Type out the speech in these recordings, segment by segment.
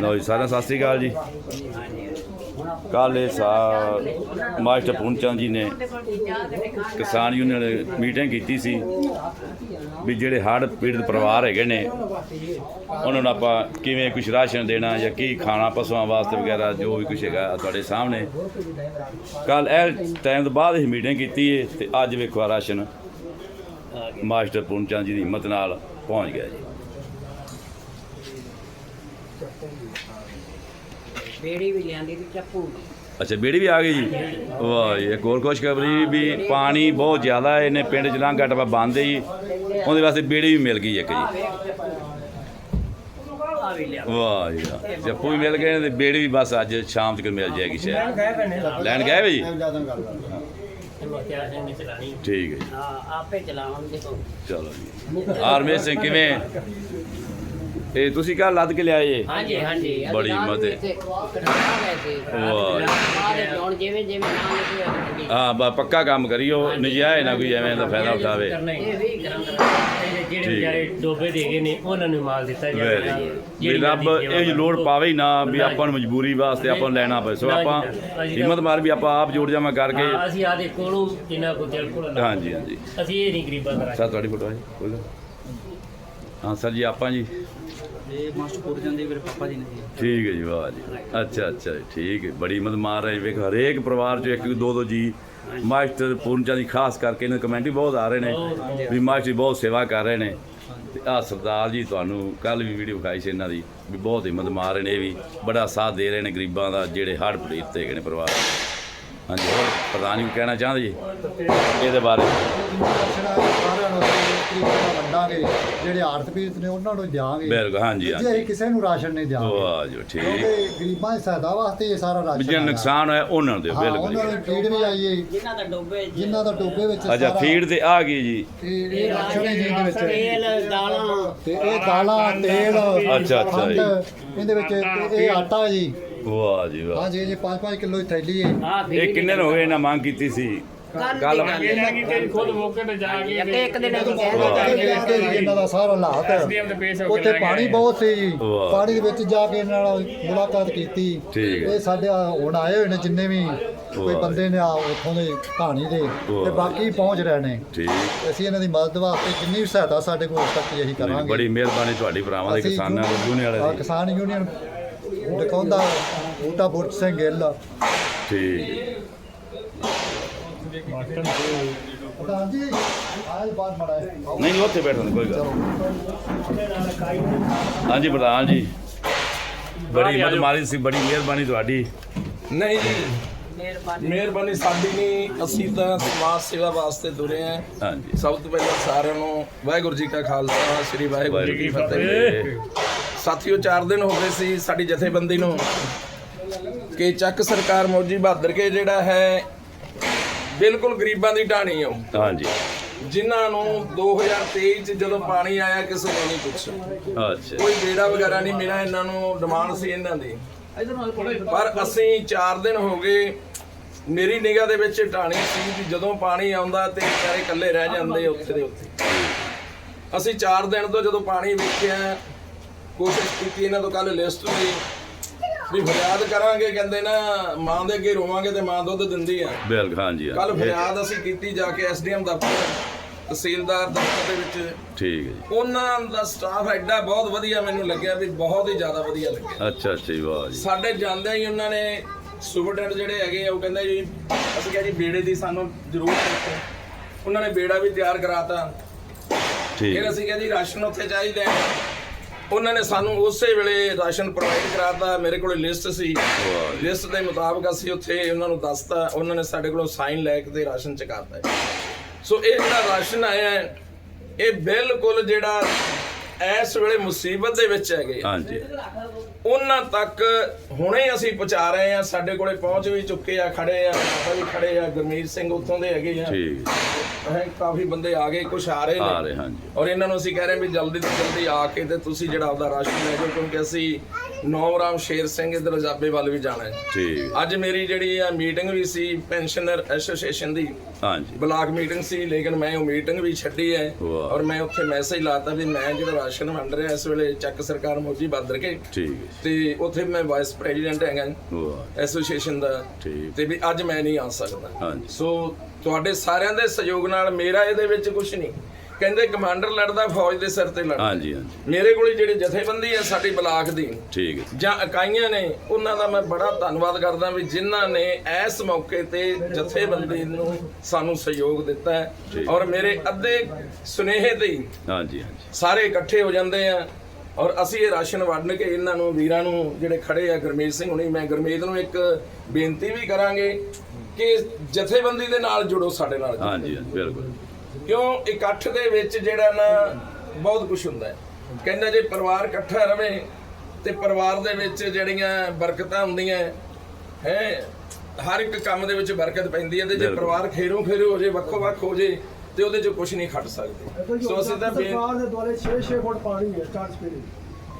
ਲਓ ਜੀ, ਸਾਰਿਆਂ ਸਤਿ ਸ੍ਰੀ ਅਕਾਲ ਜੀ। ਕੱਲ੍ਹ ਇਹ ਸਾ ਮਾਸਟਰ ਪੂਰਨ ਚੰਦ ਜੀ ਨੇ ਕਿਸਾਨ ਯੂਨੀਅਨ ਮੀਟਿੰਗ ਕੀਤੀ ਸੀ ਵੀ ਜਿਹੜੇ ਹੜ੍ਹ ਪੀੜਤ ਪਰਿਵਾਰ ਹੈਗੇ ਨੇ, ਉਹਨਾਂ ਨੂੰ ਆਪਾਂ ਕਿਵੇਂ ਕੁਝ ਰਾਸ਼ਨ ਦੇਣਾ ਜਾਂ ਕੀ ਖਾਣਾ, ਪਸ਼ੂਆਂ ਵਾਸਤੇ ਵਗੈਰਾ, ਜੋ ਵੀ ਕੁਝ ਹੈਗਾ ਤੁਹਾਡੇ ਸਾਹਮਣੇ। ਕੱਲ ਇਹ ਟਾਈਮ ਤੋਂ ਬਾਅਦ ਇਹ ਮੀਟਿੰਗ ਕੀਤੀ ਹੈ ਤੇ ਅੱਜ ਵੇਖੋ ਆਹ ਰਾਸ਼ਨ ਮਾਸਟਰ ਪੂਰਨ ਚੰਦ ਜੀ ਦੀ ਹਿੰਮਤ ਨਾਲ ਪਹੁੰਚ ਗਿਆ ਜੀ। ਬੇੜੀ ਵੀ ਲਿਆਂਦੀ ਤੇ ਚੱਪੂ ਅੱਛਾ ਬੇੜੀ ਵੀ ਆ ਗਈ ਜੀ? ਵਾਹ ਜੀ ਇੱਕ ਹੋਰ ਖੁਸ਼ਖਬਰੀ ਵੀ ਪਾਣੀ ਬਹੁਤ ਜ਼ਿਆਦਾ ਹੈ ਇਹਨੇ ਪਿੰਡ ਚ ਲੰਘ ਘਟਵਾ ਬੰਦ ਹੈ ਜੀ। ਉਹਦੇ ਵਾਸਤੇ ਬੇੜੀ ਵੀ ਮਿਲ ਗਈ ਇੱਕ ਜੀ। ਆ ਵੀ ਲਿਆ ਵਾਹ ਜੀ ਵਾਹ। ਜੱਪੂ ਵੀ ਮਿਲ ਗਏ ਨੇ ਤੇ ਬੇੜੀ ਵੀ ਬਸ ਅੱਜ ਸ਼ਾਮ ਤੱਕ ਮਿਲ ਜਾਏਗੀ ਸ਼ਾਇਦ। ਲੈਣ ਗਏ ਵੇ ਜੀ? ਮੁਖਤਿਆਰ ਸਿੰਘ ਨੇ ਚਲਾਣੀ। ਠੀਕ ਹੈ ਜੀ। ਹਾਂ ਆਪੇ ਚਲਾਵਾਂਗੇ ਦੇਖੋ। ਚਲੋ ਜੀ। ਆਰਮੇਸ਼ ਸਿੰਘ ਕਿਵੇਂ? ਇਹ ਤੁਸੀਂ ਕੱਲ ਲੱਦ ਕੇ ਲਿਆਏ ਜੀ ਹਾਂਜੀ ਹਾਂਜੀ। ਬੜੀ ਹਿੰਮਤ ਹੈ। ਵਾਹ। ਹੁਣ ਜਿਵੇਂ ਜਿਵੇਂ ਨਾਮ ਲਿਖਿਆ ਹਾਂ ਬਾ ਪੱਕਾ ਕੰਮ ਕਰਿਓ। ਨਜਾਇਜ਼ ਨਾ ਕੋਈ ਐਵੇਂ ਦਾ ਫਾਇਦਾ ਉਠਾਵੇ। ਇਹ ਵੀ ਜਿਹੜੇ ਵਿਚਾਰੇ ਡੋਬੇ ਦੇ ਗਏ ਨੇ ਉਹਨਾਂ ਨੂੰ ਮਾਲ ਦਿੱਤਾ ਵੈਰੀ ਜਾਵੇਗਾ ਗੁੱਡ ਵੀ ਰੱਬ ਇਹ ਲੋੜ ਪਾਵੇ ਹੀ ਨਾ ਵੀ ਆਪਾਂ ਨੂੰ ਮਜਬੂਰੀ ਵਾਸਤੇ ਆਪਾਂ ਨੂੰ ਲੈਣਾ ਪਏ ਸੋ ਆਪਾਂ ਹਿੰਮਤ ਮਾਰ ਵੀ ਆਪਾਂ ਆਪ ਜੋੜ ਜਾਵਾਂ ਕਰਕੇ। ਅਸੀਂ ਆਦੇ ਕੋਲੋਂ ਜਿੰਨਾ ਕੋ ਦਿਲ ਕੋਲ ਹਾਂਜੀ ਹਾਂਜੀ। ਅਸੀਂ ਇਹ ਨਹੀਂ ਗਰੀਬਾਂ ਦਾ ਤੁਹਾਡੀ ਫੋਟੋ ਹੈ ਬੋਲੋ ਹਾਂ ਸਰ ਜੀ ਆਪਾਂ ਜੀ। ਇਹ ਮਾਸਟਰ ਪੁਰ ਜਾਂਦੇ ਮੇਰੇ ਪਾਪਾ ਜੀ ਨੇ ਜੀ। ਠੀਕ ਹੈ ਜੀ ਵਾਹ ਜੀ। ਅੱਛਾ ਅੱਛਾ ਜੀ, ਠੀਕ ਹੈ। ਬੜੀ ਮਦਦ ਮਾਰ ਰਹੇ ਵੇਖ ਹਰੇਕ ਪਰਿਵਾਰ ਚ ਇੱਕ ਦੋ ਦੋ ਜੀ। ਮਾਸਟਰ ਪੂਰਨਚੰਦ ਦੀ ਖਾਸ ਕਰਕੇ ਇਹਨਾਂ ਕਮੈਂਟ ਵੀ ਬਹੁਤ ਆ ਰਹੇ ਨੇ ਵੀ ਮਾਸਟਰ ਜੀ ਬਹੁਤ ਸੇਵਾ ਕਰ ਰਹੇ ਨੇ। ਤੇ ਆ ਸਰਦਾਰ ਜੀ ਤੁਹਾਨੂੰ ਕੱਲ ਵੀ ਵੀਡੀਓ ਵਿਖਾਈ ਸੀ ਇਹਨਾਂ ਦੀ ਵੀ ਬਹੁਤ ਹਿੰਮਤ ਮਾਰ ਰਹੇ ਨੇ ਇਹ ਵੀ ਬੜਾ ਸਾਥ ਦੇ ਰਹੇ ਨੇ ਗਰੀਬਾਂ ਦਾ ਜਿਹੜੇ ਹੜ੍ਹ ਪੀੜਤ ਹੈਗੇ ਨੇ ਪਰਿਵਾਰ ਹਾਂਜੀ ਹੋਰ ਪ੍ਰਧਾਨ ਜੀ ਕਹਿਣਾ ਚਾਹੁੰਦੇ ਜੀ? ਇਹਦੇ ਬਾਰੇ। ਸਾਰਿਆਂ ਨੂੰ ਵੰਡਾਂਗੇ ਜਿਹੜੇ ਆੜਤ ਪੀੜਤ ਨੇ ਉਹਨਾਂ ਨੂੰ ਦਿਆਂਗੇ। ਬਿਲਕੁਲ ਹਾਂਜੀ ਜੇ ਹਾਂਜੀ। ਅਸੀਂ ਕਿਸੇ ਨੂੰ ਰਾਸ਼ਨ ਨਹੀਂ ਦਿਆਂਗੇ ਵਾਹ ਜੀ ਠੀਕ। ਕਿਉਂਕਿ ਗਰੀਬਾਂ ਦੀ ਸਹਾਇਤਾ ਵਾਸਤੇ ਇਹ ਸਾਰਾ ਰਾਸ਼ਨ ਜਿਹੜਾ। ਨੁਕਸਾਨ ਹੋਇਆ ਉਹਨਾਂ ਨੂੰ ਦਿਓ ਹਾਂ ਉਹਨਾਂ ਬਿਲਕੁਲ ਨੂੰ ਫੀਡ ਵੀ ਆਈਏ ਜਿਨ੍ਹਾਂ ਦਾ ਡੋਬੇ ਜਿਨ੍ਹਾਂ ਦਾ ਟੋਬੇ ਵਿੱਚ ਅੱਛਾ ਫੀਡ ਤੇ ਆ ਗਈ ਜੀ। ਇਹ ਰਾਸ਼ਨ ਜਿਹਦੇ ਵਿੱਚ। ਤੇਲ ਦਾਲਾਂ। ਤੇ ਇਹ ਦਾਲਾਂ ਤੇਲ ਅੱਛਾ, ਅੱਛਾ ਜੀ। ਇਹਦੇ ਵਿੱਚ ਇਹ ਆਟਾ ਜੀ। ਵਾਹ ਜੀ ਵਾਹ। ਹਾਂ ਜੀ ਇਹ 5-5 ਕਿਲੋ ਦੀ ਥੈਲੀ ਹੈ। ਇਹ ਕਿੰਨੇ ਗਏ ਇਹਨਾਂ ਮੰਗ ਕੀਤੀ ਸੀ? ਕੱਲ ਖੁਦ ਮੌਕੇ ਤੇ ਜਾ ਕੇ ਇੱਕ ਇੱਕ ਦਿਨ ਅਸੀਂ ਕਹਿੰਦੇ ਕਹਿੰਦੇ ਜੀ ਇਹਨਾਂ ਦਾ ਸਾਰਾ ਹਾਲਾਤ ਦੇ ਪੇਸ਼ ਹੋ ਕੇ ਉੱਥੇ ਲੈ ਪਾਣੀ ਗਏ। ਬਹੁਤ ਸੀ ਜੀ ਵਾਹ। ਪਾਣੀ ਦੇ ਵਿੱਚ ਜਾ ਕੇ ਇਹਨਾਂ ਨਾਲ ਮੁਲਾਕਾਤ ਕੀਤੀ ਠੀਕ ਹੈ। ਇਹ ਸਾਡੇ ਆ ਹੁਣ ਆਏ ਹੋਏ ਨੇ ਜਿੰਨੇ ਵੀ ਕੋਈ ਵਾਹ। ਬੰਦੇ ਨੇ ਆ ਉੱਥੋਂ ਦੇ ਕਹਾਣੀ ਦੇ ਵਾਹ। ਤੇ ਬਾਕੀ ਪਹੁੰਚ ਰਹੇ ਨੇ ਠੀਕ ਅਸੀਂ ਇਹਨਾਂ ਦੀ ਮਦਦ ਵਾਸਤੇ ਜਿੰਨੀ ਵੀ ਸਹਾਇਤਾ ਸਾਡੇ ਕੋਲ ਹੋ ਹੈ ਅਸੀਂ ਕਰਾਂਗੇ ਬੜੀ ਮਿਹਰਬਾਨੀ ਤੁਹਾਡੀ ਭਰਾਵਾਂ ਦੇ ਅਸੀਂ ਕਿਸਾਨਾਂ ਦੇ ਆ, ਵਾਲੇ ਦੀ ਕਿਸਾਨ ਯੂਨੀਅਨ ਡਕਾਉਂਦਾ ਬੂਟਾ ਬੁਰਜ ਸਿੰਘ ਗਿੱਲ ਠੀਕ ਹੈ। ਪ੍ਰਧਾਨ ਜੀ ਆਜ ਬਾਤ ਮੜਾ ਹੈ ਨਹੀਂ ਉੱਥੇ ਬੈਠਣ ਕੋਈ ਗੱਲ ਹਾਂਜੀ ਪ੍ਰਧਾਨ ਜੀ। ਬੜੀ ਮਦਦ ਮਾਰੀ ਸੀ ਬੜੀ ਮਿਹਰਬਾਨੀ ਤੁਹਾਡੀ। ਨਹੀਂ ਜੀ ਮਿਹਰਬਾਨੀ। ਮਿਹਰਬਾਨੀ ਸਾਡੀ ਨਹੀਂ। ਅਸੀਂ ਤਾਂ ਸਮਾਜ ਸੇਵਾ ਵਾਸਤੇ ਤੁਰੇ ਆਂ। ਹਾਂਜੀ। ਸਭ ਤੋਂ ਪਹਿਲਾਂ ਸਾਰਿਆਂ ਨੂੰ ਵਾਹਿਗੁਰੂ ਜੀ ਕਾ ਖਾਲਸਾ ਸ੍ਰੀ ਵਾਹਿਗੁਰੂ ਜੀ ਕੀ ਫਤਿਹ। ਸਾਥੀਓ 4 ਦਿਨ ਹੋ ਗਏ ਸੀ ਸਾਡੀ ਜਥੇਬੰਦੀ ਨੂੰ ਕਿ ਚੱਕ ਸਰਕਾਰ ਮੌਜੀ ਬਹਾਦਰ ਕੇ ਜਿਹੜਾ ਹੈ ਬਿਲਕੁਲ ਗਰੀਬਾਂ ਦੀ ਢਾਣੀ ਆ ਉਹ। ਹਾਂਜੀ। ਜਿਨ੍ਹਾਂ ਨੂੰ 2023 ਚ ਜਦੋਂ ਪਾਣੀ ਆਇਆ ਕਿਸੇ ਨੇ ਨਹੀਂ ਪੁੱਛਿਆ। ਅੱਛਾ। ਕੋਈ ਬੇੜਾ ਵਗੈਰਾ ਨਹੀਂ ਮਿਲਿਆ ਇਹਨਾਂ ਨੂੰ ਡਿਮਾਂਡ ਸੀ ਇਹਨਾਂ ਦੀ। ਪਰ ਅਸੀਂ 4 ਦਿਨ ਹੋ ਗਏ ਮੇਰੀ ਨਿਗਾਹ ਦੇ ਵਿੱਚ ਢਾਣੀ ਸੀ ਵੀ ਜਦੋਂ ਪਾਣੀ ਆਉਂਦਾ ਤੇ ਵਿਚਾਰੇ ਇਕੱਲੇ ਰਹਿ ਜਾਂਦੇ ਉੱਥੇ ਦੇ ਉੱਥੇ। ਅਸੀਂ 4 ਦਿਨ ਤੋਂ ਜਦੋਂ ਪਾਣੀ ਵੇਖਿਆ ਕੋਸ਼ਿਸ਼ ਕੀਤੀ ਇਹਨਾਂ ਤੋਂ ਕੱਲ ਲਿਸਟ ਲਈ ਵੀ ਫਰਿਆਦ ਕਰਾਂਗੇ ਕਹਿੰਦੇ ਨਾ ਮਾਂ ਦੇ ਅੱਗੇ ਰੋਵਾਂਗੇ ਤੇ ਮਾਂ ਦੁੱਧ ਦਿੰਦੀ ਆ। ਬਿਲਕੁਲ ਹਾਂਜੀ ਕੱਲ ਹਾਂਜੀ। ਫਰਿਆਦ ਅਸੀਂ ਕੀਤੀ ਜਾ ਕੇ ਐਸਡੀਐਮ ਦਫ਼ਤਰ ਤਹਿਸੀਲਦਾਰ ਦਫ਼ਤਰ ਦੇ ਵਿੱਚ। ਠੀਕ ਹੈ ਜੀ। ਉਹਨਾਂ ਦਾ ਸਟਾਫ ਐਡਾ ਬਹੁਤ ਵਧੀਆ ਮੈਨੂੰ ਲੱਗਿਆ ਵੀ ਬਹੁਤ ਹੀ ਜ਼ਿਆਦਾ ਵਧੀਆ ਲੱਗਿਆ। ਅੱਛਾ ਅੱਛਾ ਜੀ ਵਾਹ ਜੀ। ਸਾਡੇ ਜਾਂਦਿਆਂ ਹੀ ਉਹਨਾਂ ਨੇ ਸੁਪਰਡੈਂਟ ਜਿਹੜੇ ਹੈਗੇ ਆ ਉਹ ਕਹਿੰਦੇ ਜੀ ਅਸੀਂ ਕਿਹਾ ਜੀ ਬੇੜੇ ਦੀ ਸਾਨੂੰ ਜ਼ਰੂਰਤ ਹੈ ਉਹਨਾਂ ਨੇ ਬੇੜਾ ਵੀ ਤਿਆਰ ਕਰਾਤਾ। ਠੀਕ। ਫਿਰ ਹੈ। ਅਸੀਂ ਕਿਹਾ ਜੀ ਰਾਸ਼ਨ ਉੱਥੇ ਚਾਹੀਦਾ ਹੈ। ਉਹਨਾਂ ਨੇ ਸਾਨੂੰ ਉਸੇ ਵੇਲੇ ਰਾਸ਼ਨ ਪ੍ਰੋਵਾਈਡ ਕਰਾਤਾ ਮੇਰੇ ਕੋਲ ਲਿਸਟ ਸੀ। ਲਿਸਟ ਦੇ ਮੁਤਾਬਕ ਅਸੀਂ ਉੱਥੇ ਉਹਨਾਂ ਨੂੰ ਦੱਸਤਾ ਉਹਨਾਂ ਨੇ ਸਾਡੇ ਕੋਲੋਂ ਸਾਈਨ ਲੈ ਕੇ ਤੇ ਰਾਸ਼ਨ ਚਕਾਤਾ ਸੋ ਇਹ ਜਿਹੜਾ ਰਾਸ਼ਨ ਆਇਆ ਹੈ ਇਹ ਬਿਲਕੁਲ ਜਿਹੜਾ ਇਸ ਵੇਲੇ ਮੁਸੀਬਤ ਦੇ ਵਿੱਚ ਹੈਗੇ ਆ। ਹਾਂਜੀ ਉਹਨਾਂ ਤੱਕ ਹੁਣੇ ਅਸੀਂ ਪਹੁੰਚਾ ਰਹੇ ਆ ਸਾਡੇ ਕੋਲੇ ਪਹੁੰਚ ਵੀ ਚੁੱਕੇ ਆ ਖੜੇ ਆ ਮਾਤਾ ਵੀ ਖੜੇ ਆ ਗੁਰਮੀਤ ਸਿੰਘ ਉੱਥੋਂ ਦੇ ਹੈਗੇ ਆ ਠੀਕ ਹੈ। ਕਾਫੀ ਬੰਦੇ ਆ ਗਏ ਕੁਝ ਆ ਰਹੇ ਆ ਨੇ ਰਹੇ ਹਾਂਜੀ ਔਰ ਇਹਨਾਂ ਨੂੰ ਅਸੀਂ ਕਹਿ ਰਹੇ ਵੀ ਜਲਦੀ ਤੋਂ ਜਲਦੀ ਆ ਕੇ ਤੇ ਤੁਸੀਂ ਜਿਹੜਾ ਆਪਦਾ ਰਾਸ਼ਨ ਲੈ ਜਾਓ ਕਿਉਂਕਿ ਅਸੀਂ ਨੌਰਾਮ ਸ਼ੇਰ ਸਿੰਘ ਇਧਰ ਰਜਾਬੇ ਵੱਲ ਵੀ ਜਾਣਾ ਹੈ ਠੀਕ। ਅੱਜ ਮੇਰੀ ਜਿਹੜੀ ਆ ਮੀਟਿੰਗ ਵੀ ਸੀ ਪੈਨਸ਼ਨਰ ਐਸੋਸੀਏਸ਼ਨ ਦੀ ਹਾਂਜੀ ਬਲਾਕ ਮੀਟਿੰਗ ਸੀ ਲੇਕਿਨ ਮੈਂ ਉਹ ਮੀਟਿੰਗ ਵੀ ਛੱਡੀ ਹੈ। ਔਰ ਮੈਂ ਉੱਥੇ ਮੈਸੇਜ ਲਾਤਾ ਵੀ ਮੈਂ ਜਿਹੜਾ ਰਾਸ਼ਨ ਵੰਡ ਰਿਹਾ ਇਸ ਵੇਲੇ ਚੱਕ ਸਰਕਾਰ ਮੋਜੀ ਬਾਦਰ ਕੇ। ਠੀਕ ਹੈ। ਤੇ ਉੱਥੇ ਮੈਂ ਵਾਈਸ ਪ੍ਰੈਜ਼ੀਡੈਂਟ ਹੈਗਾ ਵਾਹ। ਐਸੋਸੀਏਸ਼ਨ ਦਾ। ਠੀਕ। ਤੇ ਵੀ ਅੱਜ ਮੈਂ ਨਹੀਂ ਆ ਸਕਦਾ। ਹਾਂਜੀ। ਸੋ ਤੁਹਾਡੇ ਸਾਰਿਆਂ ਦੇ ਸਹਿਯੋਗ ਨਾਲ ਮੇਰਾ ਇਹਦੇ ਵਿੱਚ ਕੁਝ ਨਹੀਂ। ਕਹਿੰਦੇ ਕਮਾਂਡਰ ਲੜਦਾ ਫੌਜ ਦੇ ਸਿਰ ਤੇ ਲੜਦਾ। ਹਾਂਜੀ ਹਾਂਜੀ। ਮੇਰੇ ਕੋਲ ਜਿਹੜੇ ਜਥੇਬੰਦੀ ਹੈ ਸਾਡੀ ਬਲਾਕ ਦੀ। ਠੀਕ ਹੈ। ਜਾਂ ਇਕਾਈਆਂ ਨੇ ਉਹਨਾਂ ਦਾ ਮੈਂ ਬੜਾ ਧੰਨਵਾਦ ਕਰਦਾ ਵੀ ਜਿਨ੍ਹਾਂ ਨੇ ਇਸ ਮੌਕੇ ਤੇ ਜਥੇਬੰਦੀ ਨੂੰ ਸਾਨੂੰ ਸਹਿਯੋਗ ਦਿੱਤਾ ਹੈ। ਔਰ ਮੇਰੇ ਅੱਧੇ ਸੁਨੇਹੇ ਤੇ ਹੀ ਹਾਂਜੀ ਹਾਂਜੀ। ਸਾਰੇ ਇਕੱਠੇ ਹੋ ਜਾਂਦੇ ਆ। ਔਰ ਅਸੀਂ ਇਹ ਰਾਸ਼ਨ ਵੰਡ ਕੇ ਇਹਨਾਂ ਨੂੰ ਵੀਰਾਂ ਨੂੰ ਜਿਹੜੇ ਖੜੇ ਆ ਗੁਰਮੀਤ ਸਿੰਘ ਹੁਣੀ ਮੈਂ ਗੁਰਮੀਤ ਨੂੰ ਇੱਕ ਬੇਨਤੀ ਵੀ ਕਰਾਂਗੇ ਕਿ ਜਥੇਬੰਦੀ ਦੇ ਨਾਲ ਜੁੜੋ ਸਾਡੇ ਨਾਲ। ਹਾਂਜੀ ਹਾਂਜੀ ਬਿਲਕੁਲ। ਕਿਉਂ ਇਕੱਠ ਦੇ ਵਿੱਚ ਜਿਹੜਾ ਨਾ ਬਹੁਤ ਕੁਝ ਹੁੰਦਾ ਹੈ। ਕਹਿੰਦਾ ਜੇ ਪਰਿਵਾਰ ਇਕੱਠਾ ਰਵੇ ਤੇ ਪਰਿਵਾਰ ਦੇ ਵਿੱਚ ਜਿਹੜੀਆਂ ਬਰਕਤਾਂ ਹੁੰਦੀਆਂ ਹੈ ਹਰ ਇੱਕ ਕੰਮ ਦੇ ਵਿੱਚ ਬਰਕਤ ਪੈਂਦੀ ਹੈ ਤੇ ਜੇ। ਪਰਿਵਾਰ ਖੇਰੋਂ ਖੇਰੇ ਹੋ ਜੇ ਵੱਖੋ ਵੱਖ ਹੋ ਜੇ ਤੇ ਉਹਦੇ 'ਚ ਕੁਝ ਨਹੀਂ ਖੱਟ ਸਕਦੇ। ਸੋ ਅਸੀਂ ਤਾਂ ਸਰਕਾਰ ਦੇ ਦੁਆਲੇ 6-6 ਫੁੱਟ ਪਾਣੀ ਹੈ ਚਾਰ ਸਪੀਰੀ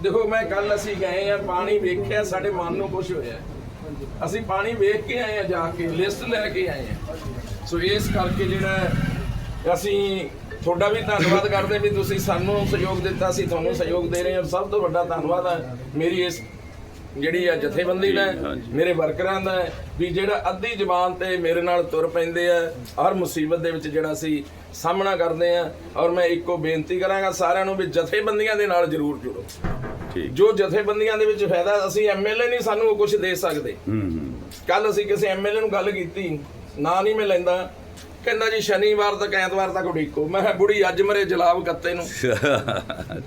ਦੇਖੋ ਮੈਂ ਕੱਲ ਅਸੀਂ ਗਏ ਆ ਪਾਣੀ ਵੇਖਿਆ ਸਾਡੇ ਮਨ ਨੂੰ ਕੁਝ ਹੋਇਆ। ਅਸੀਂ ਪਾਣੀ ਵੇਖ ਕੇ ਆਏ ਆ ਜਾ ਕੇ ਲਿਸਟ ਲੈ ਕੇ ਆਏ ਆ ਸੋ ਇਸ ਕਰਕੇ ਜਿਹੜਾ ਅਸੀਂ ਤੁਹਾਡਾ ਵੀ ਧੰਨਵਾਦ ਕਰਦੇ ਵੀ ਤੁਸੀਂ ਸਾਨੂੰ ਸਹਿਯੋਗ ਦਿੱਤਾ ਸੀ ਤੁਹਾਨੂੰ ਸਹਿਯੋਗ ਦੇ ਰਹੇ ਹਾਂ। ਸਭ ਤੋਂ ਵੱਡਾ ਧੰਨਵਾਦ ਹੈ ਮੇਰੀ ਇਸ ਜਿਹੜੀ ਆ ਜਥੇਬੰਦੀ ਦਾ। ਮੇਰੇ ਵਰਕਰਾਂ ਦਾ ਵੀ ਜਿਹੜਾ ਅੱਧੀ ਜ਼ਬਾਨ ਤੇ ਮੇਰੇ ਨਾਲ ਤੁਰ ਪੈਂਦੇ ਆ ਹਰ ਮੁਸੀਬਤ ਦੇ ਵਿੱਚ ਜਿਹੜਾ ਅਸੀਂ ਸਾਹਮਣਾ ਕਰਦੇ ਆ ਔਰ ਮੈਂ ਇੱਕੋ ਬੇਨਤੀ ਕਰਾਂਗਾ ਸਾਰਿਆਂ ਨੂੰ ਵੀ ਜਥੇਬੰਦੀਆਂ ਦੇ ਨਾਲ ਜ਼ਰੂਰ ਜੁੜੋ। ਠੀਕ। ਜੋ ਜਥੇਬੰਦੀਆਂ ਦੇ ਵਿੱਚ ਫਾਇਦਾ ਅਸੀਂ ਐਮਐਲਏ ਨਹੀਂ ਸਾਨੂੰ ਕੁਝ ਦੇ ਸਕਦੇ। ਕੱਲ ਅਸੀਂ ਕਿਸੇ ਐਮਐਲਏ ਨੂੰ ਗੱਲ ਕੀਤੀ ਨਾਂ ਨਹੀਂ ਮੈਂ ਲੈਂਦਾ। ਕਹਿੰਦਾ ਜੀ ਸ਼ਨੀਵਾਰ ਤੱਕ ਐਤਵਾਰ ਤੱਕ ਉਡੀਕੋ। ਮੈਂ ਕਿਹਾ ਬੁੜੀ ਅੱਜ ਮਰੇ ਜਲਾਬ ਕੱਤੇ ਨੂੰ।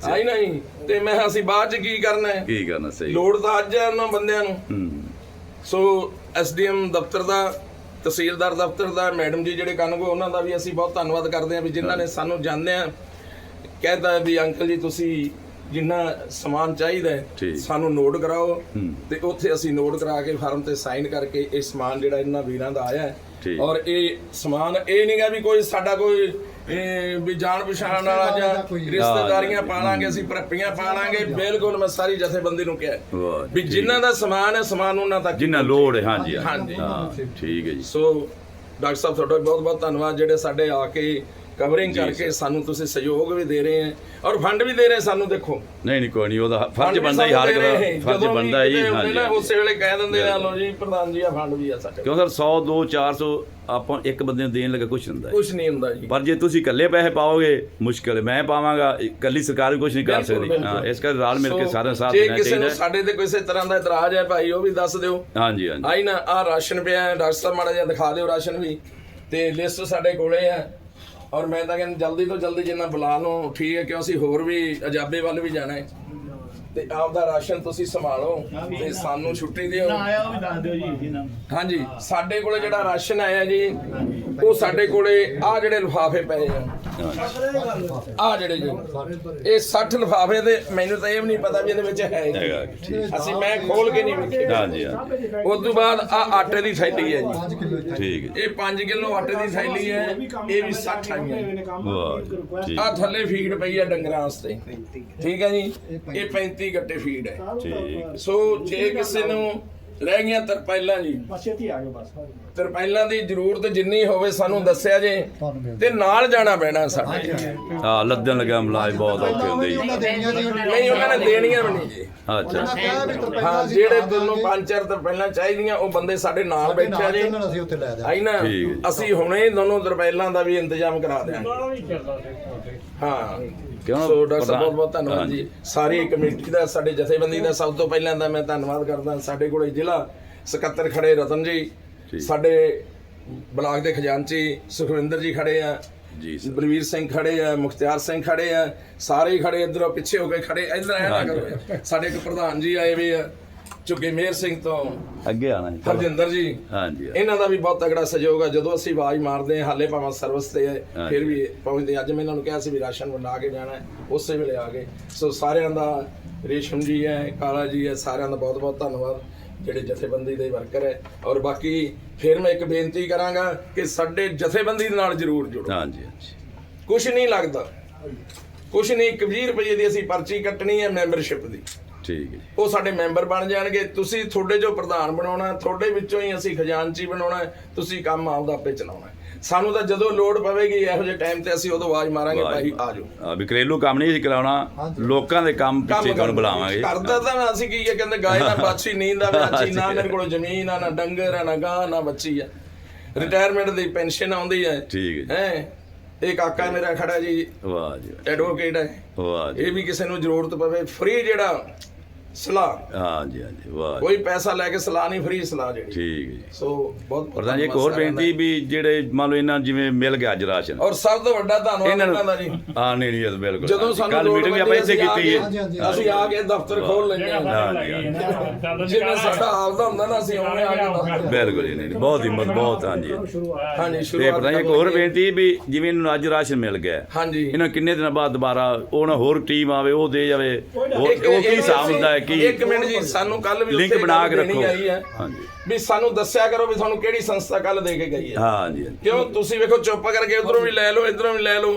ਆਈ ਨਹੀਂ। ਤੇ ਮੈਂ ਕਿਹਾ ਅਸੀਂ ਬਾਅਦ ਚ ਕੀ ਕਰਨਾ ਹੈ? ਕੀ ਕਰਨਾ ਸਹੀ। ਲੋੜ ਤਾਂ ਅੱਜ ਹੈ ਉਹਨਾਂ ਬੰਦਿਆਂ ਨੂੰ। ਸੋ ਐਸਡੀਐਮ ਦਫ਼ਤਰ ਦਾ ਤਹਿਸੀਲਦਾਰ ਦਫ਼ਤਰ ਦਾ ਮੈਡਮ ਜੀ ਜਿਹੜੇ ਕਨਗੋ ਉਹਨਾਂ ਦਾ ਵੀ ਅਸੀਂ ਬਹੁਤ ਧੰਨਵਾਦ ਕਰਦੇ ਹਾਂ ਵੀ ਜਿਨ੍ਹਾਂ ਨੇ ਸਾਨੂੰ ਜਾਣਦੇ ਆ। ਕਹਿੰਦਾ ਵੀ ਅੰਕਲ ਜੀ ਤੁਸੀਂ ਜਿੰਨਾ ਸਮਾਨ ਚਾਹੀਦਾ। ਸਾਨੂੰ ਨੋਟ ਕਰਾਓ। ਤੇ ਉੱਥੇ ਅਸੀਂ ਨੋਟ ਕਰਾ ਕੇ ਫਾਰਮ ਤੇ ਸਾਈਨ ਕਰਕੇ ਇਹ ਸਮਾਨ ਜਿਹੜਾ ਇਹਨਾਂ ਵੀਰਾਂ ਦਾ ਆਇਆ ਹੈ ਠੀਕ। ਔਰ ਇਹ ਸਮਾਨ ਇਹ ਨਹੀਂਗਾ ਵੀ ਕੋਈ ਸਾਡਾ ਕੋਈ ਇਹ, ਵੀ ਜਾਣ ਪਛਾਣ ਵਾਲਾ ਜਾਂ ਰਿਸ਼ਤੇਦਾਰੀਆਂ ਪਾਲਾਂਗੇ ਅਸੀਂ ਭਰਪੀਆਂ ਪਾਲਾਂਗੇ ਬਿਲਕੁਲ ਮੈਂ ਸਾਰੀ ਜਥੇਬੰਦੀ ਨੂੰ ਕਿਹਾ ਵਾਹ ਵੀ ਠੀਕ। ਜਿਨ੍ਹਾਂ ਦਾ ਸਮਾਨ ਹੈ ਸਮਾਨ ਉਹਨਾਂ ਤੱਕ ਜਿੰਨਾ ਲੋੜ ਹੈ ਹਾਂਜੀ ਹਾਂਜੀ। ਹਾਂ ਠੀਕ ਹੈ ਜੀ ਸੋ ਡਾਕਟਰ ਸਾਹਿਬ ਤੁਹਾਡਾ ਬਹੁਤ ਬਹੁਤ ਧੰਨਵਾਦ ਜਿਹੜੇ ਸਾਡੇ ਆ ਕੇ ਕਵਰਿੰਗ ਜੀ ਕਰਕੇ ਸਾਨੂੰ ਤੁਸੀਂ ਸਹਿਯੋਗ ਵੀ ਦੇ ਰਹੇ ਹੈ ਔਰ ਫੰਡ ਵੀ ਦੇ ਰਹੇ ਸਾਨੂੰ ਦੇਖੋ। ਨਹੀਂ ਨਹੀਂ ਕੋਈ ਨਹੀਂ ਉਹਦਾ ਫੰਡ ਫਰਜ਼ ਬਣਦਾ ਹੀ ਹਰ। ਇੱਕ ਦਾ ਫਰਜ਼ ਬਣਦਾ ਹੀ ਹਾਂਜੀ ਨਾ। ਉਸੇ ਵੇਲੇ ਕਹਿ ਦਿੰਦੇ ਆ ਲੋ ਜੀ ਪ੍ਰਧਾਨ ਜੀ ਆ ਫੰਡ ਵੀ ਆ ਸਾਡੇ ਕਿਉਂ ਸਰ 100 2 400 ਆਪਾਂ ਇੱਕ ਬੰਦੇ ਨੂੰ ਦੇਣ ਲੱਗਾ ਕੁਝ ਹੁੰਦਾ। ਕੁਝ ਨਹੀਂ ਹੁੰਦਾ ਜੀ। ਪਰ ਜੇ ਤੁਸੀਂ ਇਕੱਲੇ ਪੈਸੇ ਪਾਓਗੇ ਮੁਸ਼ਕਲ ਮੈਂ ਪਾਵਾਂਗਾ ਇਕੱਲੀ ਸਰਕਾਰ ਵੀ ਕੁਝ ਨਹੀਂ ਕਰ ਸਕਦੀ। ਹਾਂ ਇਸ ਕਰਕੇ ਰਲ ਮਿਲ ਕੇ ਸਾਰਿਆਂ ਸਾਥ ਜੇ ਦੇਣਾ ਕਿਸੇ ਨੂੰ ਚਾਹੀਦਾ ਹੈ। ਸਾਡੇ ਤੇ ਕਿਸੇ ਤਰ੍ਹਾਂ ਦਾ ਇਤਰਾਜ਼ ਹੈ ਭਾਈ ਉਹ ਵੀ ਦੱਸ ਦਿਓ। ਹਾਂਜੀ ਹਾਂਜੀ। ਆਈ ਨਾ ਆ ਰਾਸ਼ਨ ਪਿਆ ਡਾਕਟਰ ਸਾਹਿਬ ਮਾੜਾ ਜਿਹਾ ਦਿਖਾ ਦਿਓ ਰਾਸ਼ਨ ਵੀ। ਤੇ ਲਿਸਟ ਸਾਡੇ ਕੋਲੇ ਹੈ ਔਰ ਮੈਂ ਤਾਂ ਕਹਿੰਦਾ ਜਲਦੀ ਤੋਂ ਜਲਦੀ ਜਿੰਨਾ ਬੁਲਾ ਲਓ ਠੀਕ ਹੈ ਕਿਉਂ ਅਸੀਂ ਹੋਰ ਵੀ ਅਜਾਬੇ ਵੱਲ ਵੀ ਜਾਣਾ ਹੈ। ਤੇ ਆਪ ਦਾ ਰਾਸ਼ਨ ਤੁਸੀਂ ਸੰਭਾਲੋ ਤੇ ਸਾਨੂੰ ਛੁੱਟੀ ਦਿਓ। ਆਇਆ ਉਹ ਵੀ ਦੱਸ ਦਿਓ ਜੀ ਹਾਂਜੀ ਸਾਡੇ ਕੋਲੇ ਜਿਹੜਾ ਰਾਸ਼ਨ ਆਇਆ ਜੀ ਉਹ ਸਾਡੇ ਕੋਲੇ ਆ ਜਿਹੜੇ ਲਿਫਾਫੇ ਪਏ ਆ। ਆ ਜਿਹੜੇ ਜੀ ਇਹ 60 ਲਿਫਾਫੇ ਤੇ ਮੈਨੂੰ ਤਾਂ ਇਹ ਵੀ ਨਹੀਂ ਪਤਾ ਵੀ ਇਹਦੇ ਵਿੱਚ ਹੈ ਕੀ। ਹੈਗਾ ਠੀਕ। ਅਸੀਂ ਮੈਂ ਖੋਲ ਕੇ ਨਹੀਂ ਵੇਖੇ ਹਾਂਜੀ ਹਾਂਜੀ ਉਸ ਤੋਂ ਬਾਅਦ ਆ ਆਟੇ ਦੀ ਥੈਲੀ ਹੈ ਜੀ। 5 ਕਿਲੋ ਠੀਕ ਹੈ। ਜੀ। ਇਹ 5 ਕਿਲੋ ਆਟੇ ਦੀ ਥੈਲੀ ਹੈ ਇਹ ਵੀ 60 ਆਈਆਂ। ਵਾਹ ਠੀਕ। ਆ ਥੱਲੇ ਫੀਡ ਪਈ ਹੈ ਡੰਗਰਾਂ ਵਾਸਤੇ। ਠੀਕ ਹੈ ਜੀ ਇਹ 35 ਗੱਟੇ ਫੀਡ ਹੈ। ਠੀਕ। ਸੋ ਜੇ ਕਿਸੇ ਨੂੰ ਰਹਿ ਗਈਆਂ ਤਰਪਾਈਲਾਂ ਜੀ। ਬਸ ਛੇਤੀ ਆ ਗਏ ਬਸ। ਤਰਪਾਈਲਾਂ ਦੀ ਜ਼ਰੂਰਤ ਜਿੰਨੀ ਹੋਵੇ ਸਾਨੂੰ ਦੱਸਿਆ ਜੇ ਤੇ ਨਾਲ ਜਾਣਾ ਪੈਣਾ ਸਾਡੇ। ਹਾਂ ਲੱਦਣ ਲੱਗਾ ਮਲਾਜ ਬਹੁਤ ਔਖੇ ਹੁੰਦੇ ਜੀ। ਨਹੀਂ ਉਹਨਾਂ ਨੇ ਦੇਣੀਆਂ ਵੀ ਨਹੀਂ। ਜੀ। ਅੱਛਾ। ਹਾਂ ਜਿਹੜੇ ਦੋਨੋਂ। ਪੰਜ ਚਾਰ ਤਰਪਾਈਲਾਂ ਚਾਹੀਦੀਆਂ ਉਹ ਬੰਦੇ ਸਾਡੇ ਨਾਲ ਬੈਠੇ ਜੀ। ਅਸੀਂ ਉੱਥੇ ਲੈ ਆਈ ਨਾ। ਅਸੀਂ ਹੁਣੇ ਦੋਨੋਂ ਤਰਪਾਈਲਾਂ ਦਾ ਵੀ ਇੰਤਜ਼ਾਮ ਕਰਾ ਦਿਆਂਗੇ। ਹਾਂ। ਕਿਉਂ? ਸੋ ਡਾਕਟਰ ਸਾਹਿਬ ਬਹੁਤ ਬਹੁਤ ਧੰਨਵਾਦ। ਜੀ। ਸਾਰੀ ਕਮੇਟੀ ਦਾ ਸਾਡੇ ਜਥੇਬੰਦੀ ਦਾ ਸਭ ਤੋਂ ਪਹਿਲਾਂ ਤਾਂ ਮੈਂ ਧੰਨਵਾਦ ਕਰਦਾ। ਸਾਡੇ ਕੋਲੇ ਜ਼ਿਲ੍ਹਾ ਸਕੱਤਰ ਖੜੇ ਰਤਨ ਜੀ। ਸਾਡੇ ਬਲਾਕ ਦੇ ਖਜ਼ਾਨਚੀ ਸੁਖਵਿੰਦਰ ਜੀ ਖੜੇ ਆ ਜੀ ਸਰ ਬਲਵੀਰ ਸਿੰਘ ਖੜੇ ਆ ਮੁਖਤਿਆਰ ਸਿੰਘ ਖੜੇ ਆ ਸਾਰੇ ਹੀ ਖੜੇ ਇਧਰੋਂ ਪਿੱਛੇ ਹੋ ਕੇ ਖੜੇ ਇਧਰ ਆਇਆ ਨਾ ਕਰੋ। ਸਾਡੇ ਇੱਕ ਪ੍ਰਧਾਨ ਜੀ ਆਏ ਵੀ ਆ ਝੁੱਗੇ ਮੇਰ ਸਿੰਘ ਤੋਂ ਅੱਗੇ ਆਣਾ ਜੀ। ਹਰਜਿੰਦਰ ਜੀ ਹਾਂਜੀ ਇਹਨਾਂ ਦਾ ਵੀ ਬਹੁਤ ਤਗੜਾ ਸਹਿਯੋਗ ਆ ਜਦੋਂ ਅਸੀਂ ਆਵਾਜ਼ ਮਾਰਦੇ ਹਾਂ ਹਾਲੇ ਭਾਵੇਂ ਸਰਵਿਸ ਤੇ ਹੈ। ਫਿਰ ਵੀ ਪਹੁੰਚਦੇ ਅੱਜ ਮੈਂ ਇਹਨਾਂ ਨੂੰ ਕਿਹਾ ਸੀ ਵੀ ਰਾਸ਼ਨ ਵੰਡਾ ਕੇ ਜਾਣਾ ਉਸੇ ਵੇਲੇ ਆ ਗਏ ਸੋ ਸਾਰਿਆਂ ਦਾ ਰੇਸ਼ਮ ਜੀ ਹੈ ਕਾਲਾ ਜੀ ਹੈ ਸਾਰਿਆਂ ਦਾ ਬਹੁਤ ਬਹੁਤ ਧੰਨਵਾਦ ਜਿਹੜੇ ਜਥੇਬੰਦੀ ਦੇ ਵਰਕਰ ਹੈ। ਔਰ ਬਾਕੀ ਫਿਰ ਮੈਂ ਇੱਕ ਬੇਨਤੀ ਕਰਾਂਗਾ ਕਿ ਸਾਡੇ ਜਥੇਬੰਦੀ ਦੇ ਨਾਲ ਜਰੂਰ ਜੁੜੋ। ਹਾਂਜੀ ਹਾਂਜੀ। ਕੁਝ ਨਹੀਂ ਲੱਗਦਾ। ਕੁਝ ਨਹੀਂ 20 ਰੁਪਏ ਦੀ ਅਸੀਂ ਪਰਚੀ ਕੱਟਣੀ ਹੈ ਮੈਂਬਰਸ਼ਿਪ ਦੀ। ਠੀਕ ਹੈ। ਉਹ ਸਾਡੇ ਮੈਂਬਰ ਬਣ ਜਾਣਗੇ। ਤੁਸੀਂ ਤੁਹਾਡੇ ਜੋ ਪ੍ਰਧਾਨ ਬਣਾਉਣਾ ਤੁਹਾਡੇ ਵਿੱਚੋਂ ਹੀ ਅਸੀਂ ਖਜ਼ਾਨਚੀ ਬਣਾਉਣਾ ਤੁਸੀਂ ਕੰਮ ਆਪਦਾ ਆਪੇ ਚਲਾਉਣਾ। ਸਾਨੂੰ ਤਾਂ ਜਦੋਂ ਲੋੜ ਪਵੇਗੀ ਇਹੋ ਜਿਹੇ ਟਾਈਮ ਤੇ ਅਸੀਂ ਉਦੋਂ ਆਵਾਜ਼ ਮਾਰਾਂਗੇ ਭਾਈ ਆ ਜਾਓ। ਆ ਵੀ ਘਰੇਲੂ ਕੰਮ ਨਹੀਂ ਸੀ ਕਰਾਉਣਾ। ਲੋਕਾਂ ਦੇ ਕੰਮ ਪਿੱਛੇ ਕੌਣ ਬੁਲਾਵਾਂਗੇ। ਕਰਦਾ ਤਾਂ ਮੈਂ ਅਸੀਂ ਕੀ ਹੈ ਕਹਿੰਦੇ ਗਾਇ ਨਾ ਬਾਛੀ ਨੀਂਦ ਆ ਬਾਛੀ ਨਾ ਮੇਰੇ ਕੋਲ ਜ਼ਮੀਨ ਆ ਨਾ ਡੰਗਰ ਆ ਨਾ ਗਾਂ ਨਾ ਬੱਚੀ ਆ। ਰਿਟਾਇਰਮੈਂਟ ਦੀ ਪੈਨਸ਼ਨ ਆਉਂਦੀ ਹੈ ਠੀਕ ਹੈ ਹੈ? ਇਹ ਕਾਕਾ ਮੇਰਾ ਖੜਾ ਜੀ। ਵਾਹ ਜੀ ਐਡਵੋਕੇਟ ਹੈ। ਵਾਹ ਜੀ ਇਹ ਵੀ ਕਿਸੇ ਨੂੰ ਜ਼ਰੂਰਤ ਪਵੇ। ਫ੍ਰੀ ਜਿਹੜਾ ਸਲਾਹ। ਹਾਂ ਜੀ ਹਾਂ ਜੀ ਵਾਹ ਜੀ। ਕੋਈ ਪੈਸਾ ਲੈ ਕੇ ਸਲਾਹ ਨਹੀਂ ਫ੍ਰੀ ਸਲਾਹ ਜਿਹੜੀ। ਠੀਕ ਹੈ ਜੀ। ਸੋ ਬਹੁਤ ਪ੍ਰਧਾਨ ਜੀ ਇੱਕ ਹੋਰ ਬੇਨਤੀ ਵੀ ਜਿਹੜੇ ਮੰਨ ਲਓ ਇਹਨਾਂ ਜਿਵੇਂ ਮਿਲ ਗਿਆ ਅੱਜ ਰਾਸ਼ਨ ਔਰ ਸਭ ਤੋਂ ਵੱਡਾ ਧੰਨਵਾਦ ਇਹਨਾਂ ਦਾ ਜੀ। ਹਾਂ ਨਹੀਂ ਨਹੀਂ ਇਹ ਬਿਲਕੁਲ। ਜਦੋਂ ਸਾਨੂੰ ਕੱਲ ਲੋੜ ਮੀਟਿੰਗ ਵੀ ਆਪਾਂ ਇੱਥੇ ਕੀਤੀ ਹੈ। ਹਾਂਜੀ, ਹਾਂਜੀ। ਅਸੀਂ ਆ ਕੇ ਦਫ਼ਤਰ ਖੋਲ ਲੈਂਦੇ ਹਾਂ। ਹਾਂਜੀ ਹਾਂਜੀ। ਜਿਵੇਂ ਸਾਡਾ ਆਪਦਾ ਹੁੰਦਾ ਨਾ ਅਸੀਂ ਆਉਣੇ ਆ ਕੇ ਦਫ਼ਤਰ। ਬਿਲਕੁਲ ਜੀ ਨਹੀਂ ਨਹੀਂ, ਬਹੁਤ ਹਿੰਮਤ ਬਹੁਤ ਹਾਂਜੀ। ਹਾਂਜੀ ਤੇ ਸ਼ੁਰੂਆਤ ਪ੍ਰਧਾਨ ਜੀ ਇੱਕ ਹੋਰ। ਬੇਨਤੀ ਵੀ ਜਿਵੇਂ ਇਹਨਾਂ ਨੂੰ ਅੱਜ ਰਾਸ਼ਨ ਮਿਲ ਗਿਆ। ਹਾਂਜੀ। ਇਹਨਾਂ ਕਿੰਨੇ ਦਿਨਾਂ ਬਾਅਦ ਦੁਬਾਰਾ ਉਹ ਨਾ ਹੋਰ ਟੀਮ ਆਵੇ ਉਹ ਦੇ ਜਾਵੇ। ਉਹ ਕੀ ਹਿਸਾਬ ਹੁੰਦਾ ਹੈ ਕੀ ਇੱਕ ਮਿੰਟ ਜੀ ਸਾਨੂੰ ਕੱਲ ਵੀ ਲਿੰਕ ਉੱਥੇ ਬਣਾ ਕੇ ਰੱਖੋ। ਆਈ ਹੈ ਹਾਂਜੀ। ਵੀ ਸਾਨੂੰ ਦੱਸਿਆ ਕਰੋ ਵੀ ਤੁਹਾਨੂੰ ਕਿਹੜੀ ਸੰਸਥਾ ਕੱਲ ਦੇ ਕੇ ਗਈ ਹੈ। ਹਾਂਜੀ ਹਾਂਜੀ। ਕਿਉਂ? ਤੁਸੀਂ ਵੇਖੋ ਚੁੱਪ ਕਰਕੇ ਉਧਰੋਂ ਵੀ ਲੈ ਲਓ ਇਧਰੋਂ ਵੀ ਲੈ ਲਓ।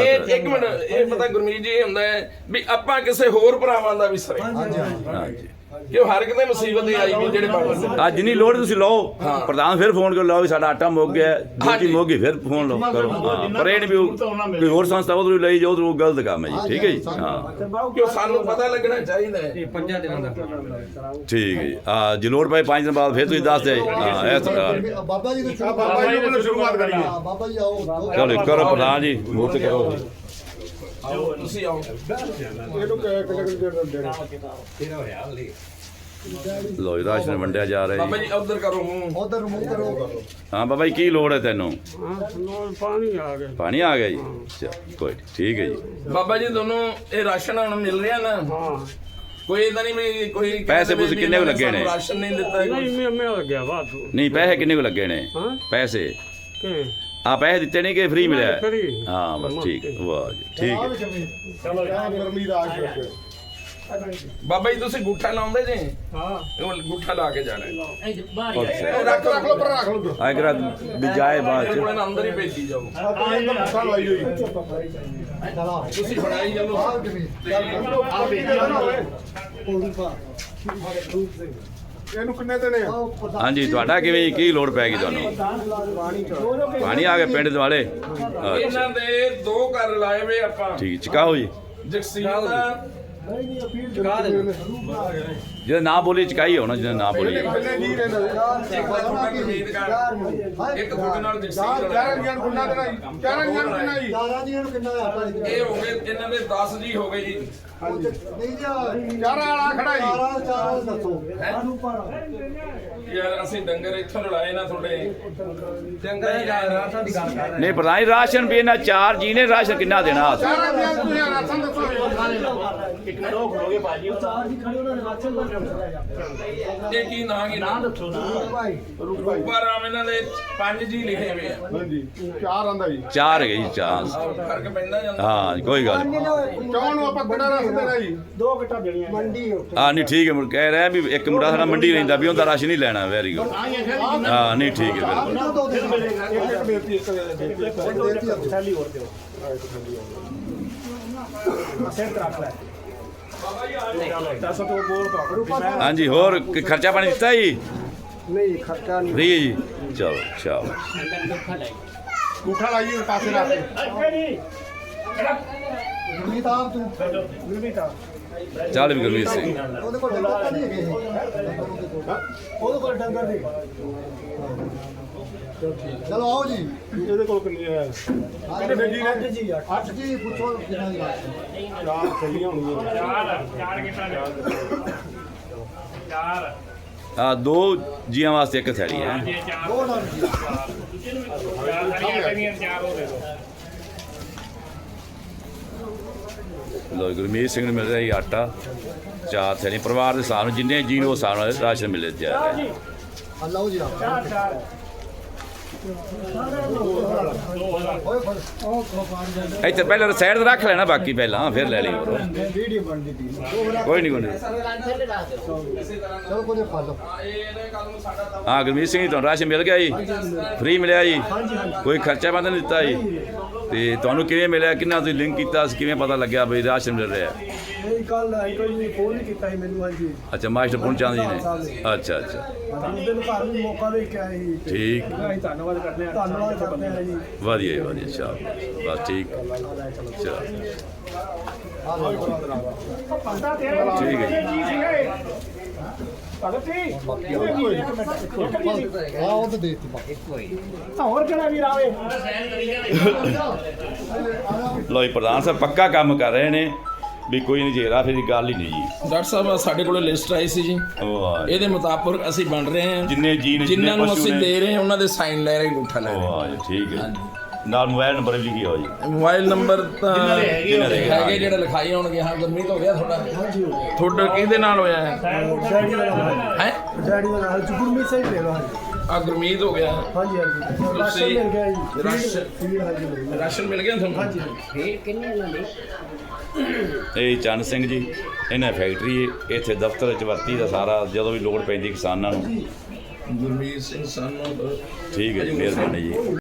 ਇਹ ਇੱਕ ਮਿੰਟ ਇਹ ਪਤਾ ਗੁਰਮੀਤ ਜੀ ਇਹ ਹੁੰਦਾ ਹੈ ਵੀ ਆਪਾਂ ਕਿਸੇ ਹੋਰ ਭਰਾਵਾਂ ਦਾ ਵੀ ਸਰੇ। ਹਾਂਜੀ। ਕਿਉਂ ਹਰ ਕਿਤੇ ਮੁਸੀਬਤ ਹੀ ਆਈ ਵੀ ਜਿਹੜੇ ਬਾਬਾ ਅੱਜ ਨਹੀਂ ਲੋੜ ਤੁਸੀਂ ਲਓ। ਪ੍ਰਧਾਨ ਫਿਰ ਫੋਨ ਕਰ ਲਓ ਵੀ ਸਾਡਾ ਆਟਾ ਮੁੱਕ ਗਿਆ ਹਾਂਜੀ। ਮੁੱਕ ਗਈ ਫਿਰ ਫੋਨ ਲਓ। ਕਰੋ। ਹਾਂ। ਪਰ ਇਹ ਨਹੀਂ ਵੀ ਉਹ ਕੋਈ ਹੋਰ ਸੰਸਥਾ ਉਧਰੋਂ ਲਈ ਜਾਓ ਉਧਰੋਂ ਗਲਤ ਕੰਮ ਹੈ ਜੀ। ਠੀਕ ਹੈ ਜੀ। ਹਾਂ। ਕਿਉਂ ਸਾਨੂੰ ਪਤਾ ਲੱਗਣਾ ਚਾਹੀਦਾ ਹੈ? ਇਹ ਪੰਜਾਂ ਦਿਨਾਂ ਦਾ। ਠੀਕ ਹੈ ਜੀ। ਹਾਂ ਜੇ ਲੋੜ ਪਏ 5 ਦਿਨ ਬਾਅਦ ਫਿਰ ਤੁਸੀਂ ਦੱਸ ਦਿਓ ਜੀ। ਹਾਂ ਇਸ ਤਰ੍ਹਾਂ। ਬਾਬਾ ਜੀ ਤੋਂ ਸ਼ੁਰੂ ਬਾਬਾ ਜੀ ਨੂੰ ਸ਼ੁਰੂਆਤ ਕਰੀਏ। ਹਾਂ, ਬਾਬਾ ਜੀ ਆਓ ਚਲੋ ਕਰੋ ਪ੍ਰਧਾਨ ਜੀ ਮੂਰਤ ਕਰੋ। ਤੁਸੀਂ ਆਓ ਇਹਨੂੰ ਲੋ ਜੀ ਰਾਸ਼ਨ ਵੰਡਿਆ ਜਾ ਰਿਹਾ ਬਾਬਾ ਜੀ ਉਧਰ ਕਰੋ ਮੂੰਹ ਉਧਰ ਮੂੰਹ ਕਰੋ ਹਾਂ ਬਾਬਾ ਜੀ ਕੀ ਲੋੜ ਹੈ ਤੈਨੂੰ ਪਾਣੀ ਆ ਗਿਆ ਪਾਣੀ ਆ ਗਿਆ ਜੀ ਚਲੋ ਕੋਈ ਠੀਕ ਹੈ ਜੀ ਬਾਬਾ ਜੀ ਤੁਹਾਨੂੰ ਇਹ ਰਾਸ਼ਨ ਹੁਣ ਮਿਲ ਰਿਹਾ ਨਾ ਹਾਂ ਕੋਈ ਇਦਾਂ ਨਹੀਂ ਵੀ ਕੋਈ ਪੈਸੇ ਪੂਸੇ ਕਿੰਨੇ ਕੁ ਲੱਗੇ ਨੇ? ਰਾਸ਼ਨ ਨਹੀਂ ਦਿੱਤਾ ਨਹੀਂ ਮੈਂ ਮਿਲ ਗਿਆ ਵਾਧੂ ਨਹੀਂ ਪੈਸੇ ਕਿੰਨੇ ਕੁ ਲੱਗੇ ਨੇ ਹਾਂ ਪੈਸੇ ਕਿ ਆ ਪੈਸੇ ਦਿੱਤੇ ਨਹੀਂ ਕਿ ਫ੍ਰੀ ਮਿਲਿਆ? ਹੈ? ਬਸ ਠੀਕ ਹੈ। ਵਾਹ ਜੀ ਠੀਕ ਹੈ। ਚਲੋ ਗਰਮੀ ਦਾ ਆ ਕੇ ਬਾਬਾ ਜੀ ਤੁਸੀਂ ਗੁੱਠਾ ਲਾਉਂਦੇ ਜੇ? ਹਾਂ। ਉਹ ਗੁੱਠਾ ਲਾ ਕੇ ਜਾਣਾ। ਹੈ। ਰੱਖ ਰੱਖ ਲੋ ਪਰ ਰੱਖ ਲੋ ਆ ਕਰਾ ਬਿਜਾਏ ਬਾਅਦ ਮੇਰੇ ਕੋਲ ਚ ਨਾ ਅੰਦਰ ਹੀ ਭੇਜੀ ਜਾਓ। ਆਪਾਂ ਇਹ ਤਾਂ ਮੱਥਾ ਲਵਾਈ ਹੋਈ। ਚਲਾ। ਤੁਸੀਂ ਬਣਾਈ ਕਿਵੇਂ ਆ ਭੇਜਿਆ ਨਾ ਹੋਵੇ ਇਹਨੂੰ ਕਿੰਨੇ ਦੇਣੇ ਆ? ਹਾਂਜੀ ਤੁਹਾਡਾ ਕਿਵੇਂ? ਕੀ ਲੋੜ ਪੈ ਗਈ ਤੁਹਾਨੂੰ? ਪਾਣੀ ਆ ਗਿਆ ਪਿੰਡ ਦੇ ਵਾਲੇ। ਅੱਛਾ, ਇਹਨਾਂ ਦੇ ਦੋ ਘਰ ਲਾਏ ਵੇ ਆਪਾਂ। ਠੀਕ ਚਕਾਓ ਜੀ। ਜਗਸੀਰ ਦਾ ਜਿਹਦਾ ਨਾ ਬੋਲੀ ਚਕਾਈ ਹੋਣਾ ਜਿਹਦਾ ਨਾ ਬੋਲੀ। ਇੱਕ ਤੁਹਾਡੇ ਨਾਲ ਦੇਣਾ ਜੀ? ਨੂੰ ਕਿੰਨਾ ਜੀ? ਦਾਰਾ ਜੀ ਨੂੰ ਕਿੰਨਾ ਆਟਾ ਇਹ ਹੋ ਗਏ ਇਹਨਾਂ ਦੇ 10 ਜੀ ਹੋ ਗਏ ਜੀ। ਨਹੀਂ ਜੀ ਚਾਰਾਂ ਵਾਲਾ ਖੜਾ ਜੀ। ਚਾਰਾ ਚਾਰਾ ਦੱਸੋ। ਯਾਰ ਅਸੀਂ ਡੰਗਰ ਇੱਥੋਂ ਲੜਾਏ ਨਾ ਤੁਹਾਡੇ। ਨਹੀਂ ਪ੍ਰਧਾਨ ਜੀ, ਰਾਸ਼ਨ ਵੀ ਇਹਨਾਂ ਚਾਰ ਜੀ ਨੇ ਰਾਸ਼ਨ ਕਿੰਨਾ ਦੇਣਾ? ਚਾਰਾਂ ਜੀਆਂ ਨੂੰ ਤੁਸੀਂ ਰਾਸ਼ਨ ਦੱਸੋ ਇਹ ਕੀ ਨਾਂ ਕੀ ਨਾਂ? ਰੂਪਾ ਰਾਮ ਇਹਨਾਂ ਦੇ ਪੰਜ ਜੀ ਲਿਖੇ ਹੋਏ ਆ। ਹਾਂਜੀ ਚਾਰ ਆਂਦਾ ਜੀ। ਚਾਰ ਹੈਗੇ ਜੀ ਚਾਰ। ਆਹ ਫ਼ਰਕ ਪੈਂਦਾ ਜਾਂਦਾ ਹਾਂ ਕੋਈ ਗੱਲ ਨਹੀਂ। ਚੌਂ ਨੂੰ ਆਪਾਂ ਕਿੰਨਾ ਰਸ ਦੇਣਾ ਜੀ? ਹਾਂ ਨਹੀਂ ਠੀਕ ਹੈ ਕਹਿ ਰਿਹਾ ਵੀ ਇੱਕ ਮੁੰਡਾ ਸਾਡਾ ਮੰਡੀ ਰਹਿੰਦਾ ਵੀ ਉਹਦਾ ਰਾਸ਼ਨ ਨਹੀਂ ਲੈਣਾ। ਵੈਰੀ ਗੁੱਡ ਹਾਂ ਨਹੀਂ ਠੀਕ ਹੈ ਬਿਲਕੁਲ ਕਿੰਨਾ ਦੋ ਦੇ ਇੱਕ ਇੱਕ ਬੇਨਤੀ ਇੱਕ ਥੈਲੀ ਹੋਰ ਦਿਓ ਹਾਂਜੀ ਹੋਰ ਕੋਈ ਖਰਚਾ ਪਾਣੀ ਦਿੱਤਾ ਜੀ ਨਹੀਂ ਖਰਚਾ ਨਹੀਂ ਫ੍ਰੀ ਹੈ ਜੀ ਚਲੋ ਚਲੋ ਗੁੱਠਾ ਲਾਈਏ ਪਾਸੇ ਰੱਖ ਕੇ ਗੁਰਮੀਤ ਆਪ ਤੂੰ ਚੱਲ ਵੀ ਗੁਰਮੀਤ ਸਿੰਘ ਉਹਦੇ ਕੋਲ ਡੰਗਰ ਤਾਂ ਨਹੀਂ ਹੈਗੇ ਇਹ। ਉਹਦੇ ਕੋਲ ਡੰਗਰ ਨਹੀਂ ਚਲੋ ਆਓ ਜੀ ਇਹਦੇ ਕੋਲ ਕਿੰਨੀ ਹੈ ਕਿੰਨੇ ਜੀ ਨੇ ਜੀ ਅੱਠ ਜੀ ਪੁੱਛੋ ਕਿੰਨਾ ਦੀ ਰਾਤ ਚਾਰ ਥੈਲੀਆਂ ਹੋਣਗੀਆਂ ਚਾਰ ਚਾਰ ਕਿੰਨਾ ਚਾਰ ਆ ਦੋ ਜੀਆਂ ਵਾਸਤੇ ਇੱਕ ਥੈਲੀ ਹੈ ਜੇ ਚਾਰ ਦੋ ਨਾਲ ਜੀ ਚਾਰ ਸਾਰੀਆਂ ਕਰੀਆਂ ਚਾਰ ਹੋ ਦੇ ਦੋ ਲੋ ਗੁਰਮੀਤ ਸਿੰਘ ਨੂੰ ਮਿਲ ਰਿਹਾ ਜੀ ਆਟਾ। ਚਾਰ ਥੈਲੀ ਪਰਿਵਾਰ ਦੇ ਹਿਸਾਬ ਨਾਲ ਜਿੰਨੇ ਜੀ ਨੂੰ ਹਿਸਾਬ ਨਾਲ ਰਾਸ਼ਨ ਮਿਲੇ ਜਾ ਰਿਹਾ। ਹੈ ਲਓ ਜੀ ਆਪ ਓਏ ਇੱਥੇ ਪਹਿਲਾਂ ਸਾਈਡ ਤੇ ਰੱਖ ਲੈਣਾ, ਬਾਕੀ ਪਹਿਲਾਂ ਫਿਰ ਲੈ ਲਈ ਹੋਰ। ਵੀਡੀਓ ਬਣਦੀ ਪਈ ਕੋਈ ਨਹੀਂ ਕੋਈ ਨਹੀਂ। ਚਲੋ ਕੋਈ ਫੜ ਲਓ ਹਾਂ ਗੁਰਮੀਤ ਸਿੰਘ ਜੀ, ਤੁਹਾਨੂੰ ਰਾਸ਼ਨ ਮਿਲ ਗਿਆ ਜੀ। ਫ੍ਰੀ ਮਿਲਿਆ ਜੀ। ਕੋਈ ਖਰਚਾ ਬੰਦ ਨਹੀਂ ਦਿੱਤਾ ਜੀ। ਤੇ ਤੁਹਾਨੂੰ ਕਿਵੇਂ ਮਿਲਿਆ? ਕਿੰਨਾ ਤੁਸੀਂ ਲਿੰਕ ਕੀਤਾ? ਸੀ ਕਿਵੇਂ ਪਤਾ ਲੱਗਿਆ ਵੀ ਰਾਸ਼ਨ ਮਿਲ ਰਿਹਾ? ਹੈ? ਇਹ ਕੱਲ ਅੰਕਲ ਜੀ ਫੋਨ ਹੀ ਕੀਤਾ ਸੀ ਮੈਨੂੰ ਹਾਂਜੀ। ਅੱਛਾ ਮਾਸਟਰ ਪਹੁੰਚਾਂ ਜੀ ਨੇ ਅੱਛਾ ਅੱਛਾ। ਹਾਂਜੀ ਦਿਨ ਘਰ ਵੀ ਮੌਕਾ ਵੇਖ ਕੇ ਆਏ ਸੀ। ਠੀਕ। ਅਸੀਂ ਧੰਨਵਾਦ ਕਰਦੇ ਹਾਂ ਧੰਨਵਾਦ ਕਰਦੇ ਹਾਂ ਜੀ। ਵਧੀਆ ਜੀ ਵਧੀਆ ਸ਼ਾਬਾਸ਼ ਬਸ ਠੀਕ। ਚਲੋ ਠੀਕ ਹੈ ਜੀ। ਆ ਉਹ ਤੇ ਦੇ ਦਿੱਤੀ ਬਾਕੀ ਹੋਰ ਕਿਹੜਾ ਵੀਰ ਆਵੇ? ਲੋ ਜੀ ਪ੍ਰਧਾਨ ਸਾਹਿਬ ਪੱਕਾ ਕੰਮ ਕਰ ਰਹੇ ਨੇ ਵੀ ਕੋਈ ਨਹੀਂ ਜੇਰਾ ਫਿਰ ਗੱਲ ਹੀ ਨਹੀਂ ਜੀ। ਡਾਕਟਰ ਸਾਹਿਬ ਸਾਡੇ ਕੋਲ ਲਿਸਟ ਆਈ ਸੀ ਜੀ। ਵਾਹ ਜੀ। ਇਹਦੇ ਮੁਤਾਬਕ ਅਸੀਂ ਬਣ ਰਹੇ ਹਾਂ। ਜਿੰਨੇ ਜੀ ਨੇ ਜਿਨ੍ਹਾਂ ਨੂੰ ਪਸ਼ੂ ਅਸੀਂ ਨੇ- ਦੇ ਰਹੇ ਹਾਂ ਉਹਨਾਂ ਦੇ ਸਾਈਨ ਲੈ ਰਹੇ ਅੰਗੂਠਾ ਲੈ ਰਹੇ ਵਾਹ ਜੀ ਠੀਕ ਹੈ। ਨਾਲ ਮੋਬਾਈਲ ਨੰਬਰ ਵੀ ਲਿਖਿਆ ਹੋਇਆ ਜੀ ਮੋਬਾਈਲ ਨੰਬਰ ਤਾਂ ਹੈਗੇ। ਜਿਹੜੇ ਲਿਖਾਈ ਹੋਣਗੇ ਹਾਂ ਗੁਰਮੀਤ ਹੋ ਗਿਆ ਤੁਹਾਡਾ? ਤੁਹਾਡਾ ਕਿਹਦੇ ਨਾਲ ਹੋਇਆ ਹੈ? ਡੈਡੀ ਦਾ ਨਾਮ ਹੈ? ਡੈਡੀ ਦਾ ਨਾਮ ਚੁਗੁਰਮੀ ਸਿੰਘ ਲੈ ਲਓ ਹਾਂਜੀ ਆ ਗੁਰਮੀਤ ਹੋ ਗਿਆ। ਹਾਂਜੀ ਹਾਂਜੀ। ਰਾਸ਼ਨ ਮਿਲ ਗਿਆ ਜੀ। ਰਾਸ਼ਨ- ਰਾਸ਼ਨ ਮਿਲ ਗਿਆ ਤੁਹਾਨੂੰ? ਹਾਂਜੀ ਫੇਰ ਕਿੰਨੇ ਇਹਨਾਂ ਦੇ? ਇਹ ਚੰਨ ਸਿੰਘ ਜੀ ਇਹਨਾਂ ਫੈਕਟਰੀ। ਇੱਥੇ ਦਫ਼ਤਰ ਚ ਵਰਤੀ ਦਾ ਸਾਰਾ ਜਦੋਂ ਵੀ ਲੋੜ ਪੈਂਦੀ ਕਿਸਾਨਾਂ ਨੂੰ। ਗੁਰਮੀਤ ਸਿੰਘ ਸਾਨੂੰ ਠੀਕ ਹੈ ਜੀ ਮਿਹਰਬਾਨੀ ਜੀ।